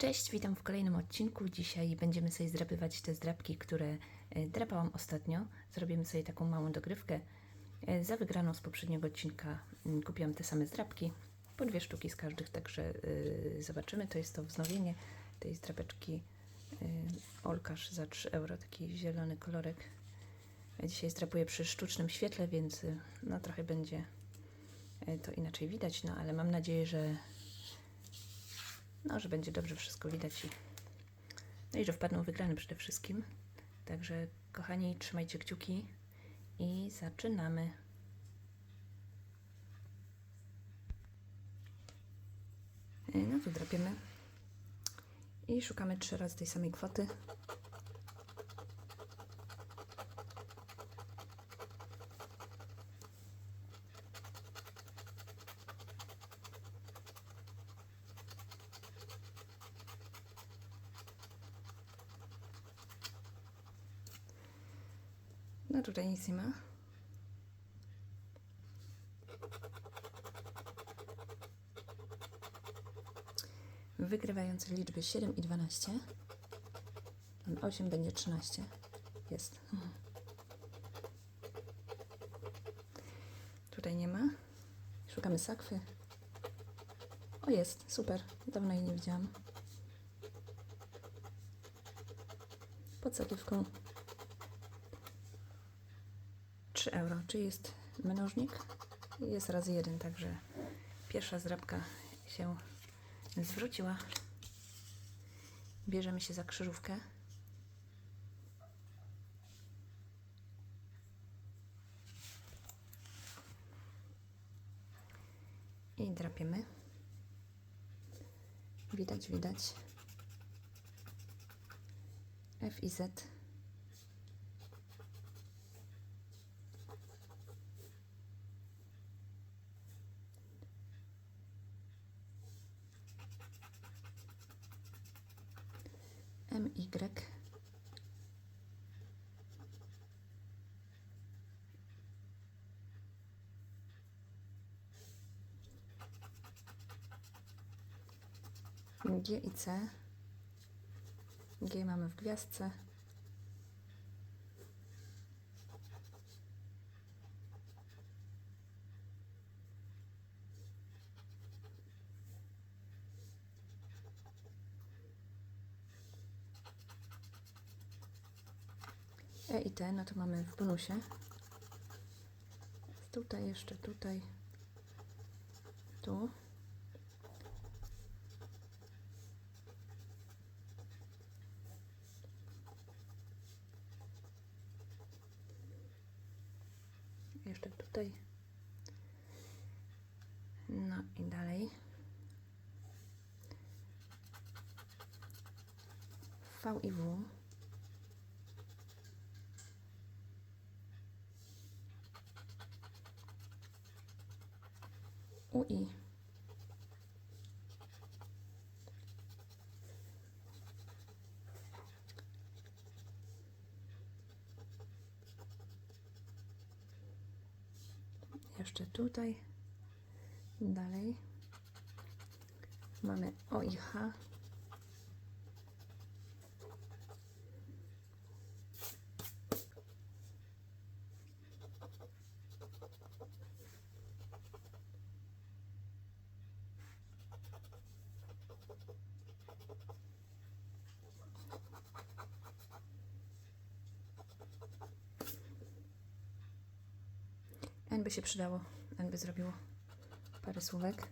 Cześć, witam w kolejnym odcinku. Dzisiaj będziemy sobie zdrapywać te zdrapki, które e, drapałam ostatnio. Zrobimy sobie taką małą dogrywkę. E, Za wygraną z poprzedniego odcinka mm, kupiłam te same zdrapki, po dwie sztuki z każdych, także y, zobaczymy. To jest to wznowienie tej zdrapeczki Olkasz za 3 euro, taki zielony kolorek. Dzisiaj zdrapuję przy sztucznym świetle, więc no trochę będzie to inaczej widać, no ale mam nadzieję, że no, że będzie dobrze wszystko widać i, no i że wpadną wygrany przede wszystkim. Także kochani, trzymajcie kciuki i zaczynamy. E, No to drapiemy i szukamy trzy razy tej samej kwoty. No tutaj nic nie ma. Wygrywające liczby 7 i 12. Ten 8 będzie 13. Jest. Tutaj nie ma. Szukamy sakwy. O jest, super. Dawno jej nie widziałam. Pod sakiewką 3 euro. Czy jest mnożnik? Jest razy jeden, także pierwsza zrabka się zwróciła. Bierzemy się za krzyżówkę. I drapiemy. Widać, widać. F i Z. M, Y. G i C. G mamy w gwiazdce. E i T, no to mamy w bonusie. Tutaj jeszcze, tutaj, tu. Jeszcze tutaj. No i dalej. V i W. UI. Jeszcze tutaj. Dalej. Mamy O i. N by się przydało. N by zrobiło parę słówek.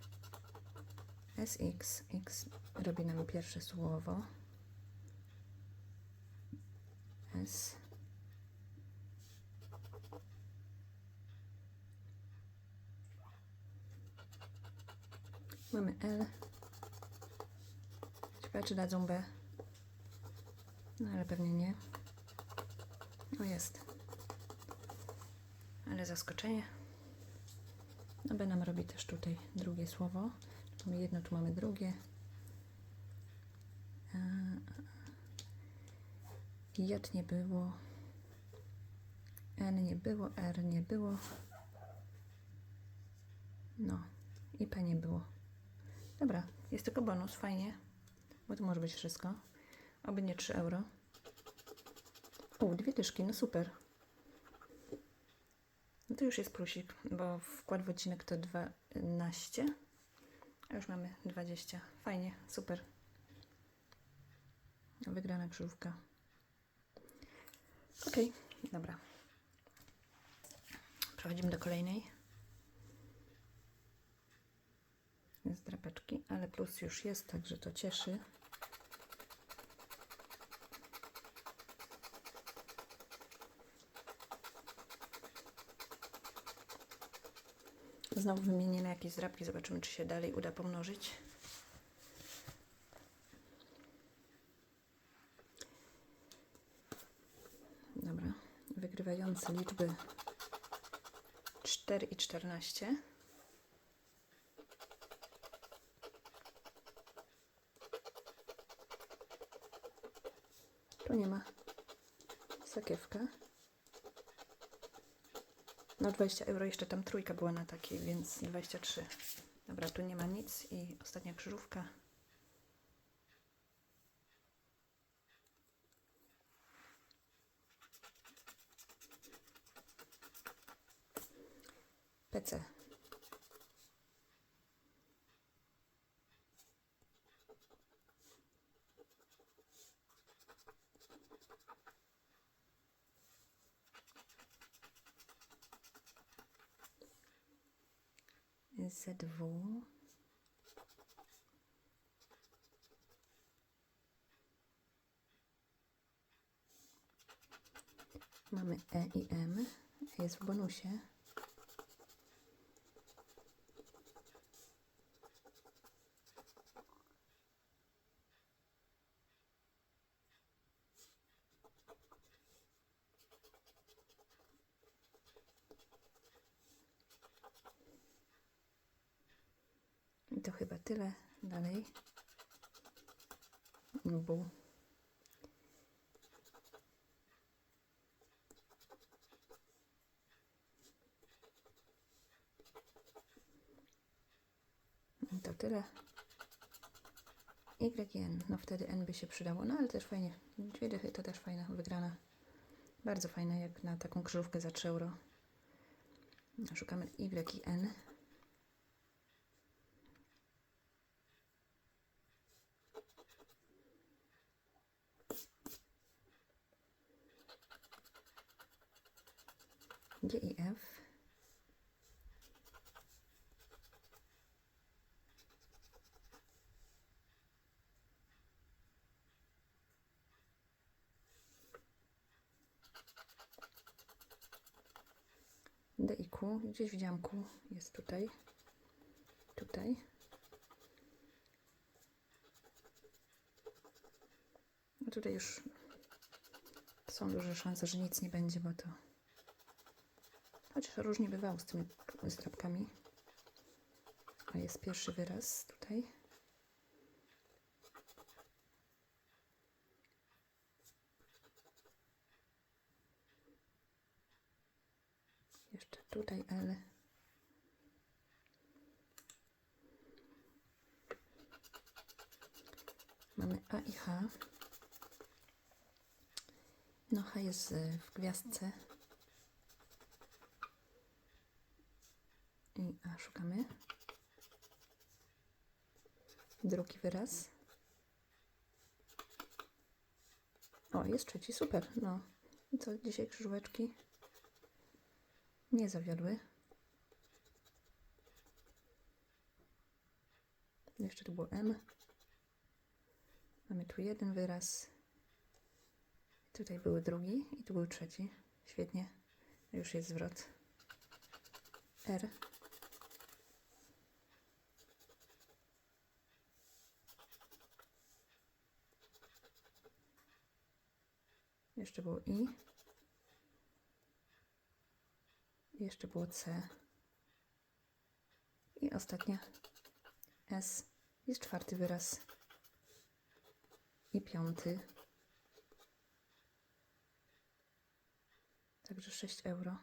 SX. X robi nam pierwsze słowo. S. Mamy L. Ciekawe, czy dadzą B. No ale pewnie nie. O jest. Zaskoczenie. No B nam robi też tutaj drugie słowo. Mamy jedno, tu mamy drugie. E, J nie było. N nie było, R nie było. No i P nie było. Dobra, jest tylko bonus, fajnie. bo to może być wszystko. Oby nie 3 euro. O, dwie dyszki, no super. To już jest plusik, bo wkład w odcinek to 12, a już mamy 20. Fajnie, super. Wygrana krzyżówka. Ok, dobra. Przechodzimy do kolejnej. Z drapeczki, ale plus już jest, także to cieszy. Znowu wymienimy jakieś zdrapki, zobaczymy, czy się dalej uda pomnożyć. Dobra, wygrywające liczby 4 i 14. Tu nie ma sakiewka. No 20 euro, jeszcze tam trójka była na takiej, więc 23. Dobra, tu nie ma nic i ostatnia krzyżówka. PC. ZW. Mamy E i M. Jest w bonusie. I to chyba tyle. Dalej. Bu. I to tyle. Y i N. No wtedy N by się przydało. No ale też fajnie. Dwie dychy to też fajna wygrana. Bardzo fajna jak na taką krzyżówkę za 3 euro. Szukamy Y i N. G i F. D i Q. Gdzieś widziałam Q. Jest tutaj. Tutaj. No tutaj już są duże szanse, że nic nie będzie, bo to Chociaż różnie bywało z tymi zdrabkami. A jest pierwszy wyraz tutaj. Jeszcze tutaj L. Mamy A i H. No H jest y, w gwiazdce. I A szukamy. Drugi wyraz. O, jest trzeci, super. No. Co, dzisiaj krzyżóweczki nie zawiodły. Jeszcze tu było M. Mamy tu jeden wyraz. Tutaj był drugi i tu był trzeci. Świetnie. Już jest zwrot. R. Jeszcze było I. Jeszcze było C. I ostatnia S. Jest czwarty wyraz. I piąty. Także 6 euro.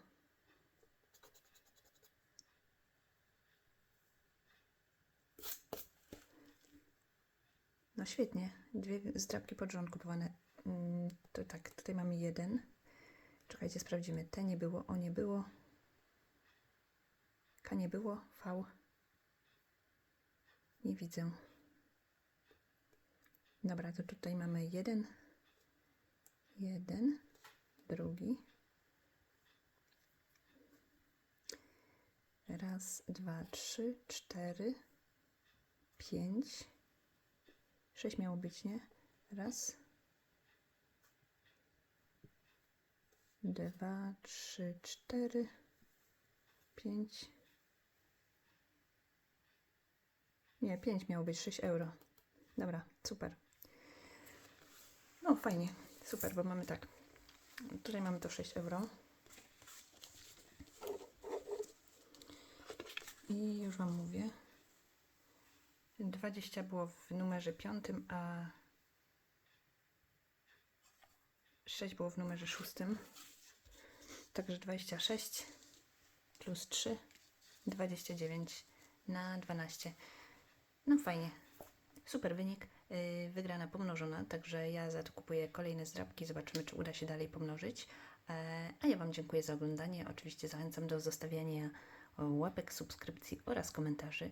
No świetnie. Dwie zdrabki pod rząd kupowane. Mm, To tak, tutaj mamy jeden. Czekajcie, sprawdzimy. T nie było, O nie było. K nie było, V. Nie widzę. Dobra, to tutaj mamy jeden. Jeden. Drugi. Raz, dwa, trzy, cztery, pięć. Sześć miało być, nie? Raz. Dwa, trzy, cztery, pięć. Nie, pięć miało być, sześć euro. Dobra, super. No fajnie, super, bo mamy tak. Tutaj mamy to 6 euro. I już Wam mówię. 20 było w numerze piątym, a 6 było w numerze szóstym. Także 26 plus 3, 29 na 12. No fajnie. Super wynik. Yy, Wygrana pomnożona, także ja za to kupuję kolejne zdrabki. Zobaczymy, czy uda się dalej pomnożyć. E, A ja Wam dziękuję za oglądanie. Oczywiście zachęcam do zostawiania łapek, subskrypcji oraz komentarzy.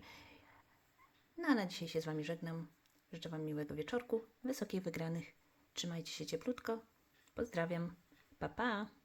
No a na dzisiaj się z Wami żegnam. Życzę Wam miłego wieczorku, wysokich wygranych. Trzymajcie się cieplutko. Pozdrawiam. Pa, pa.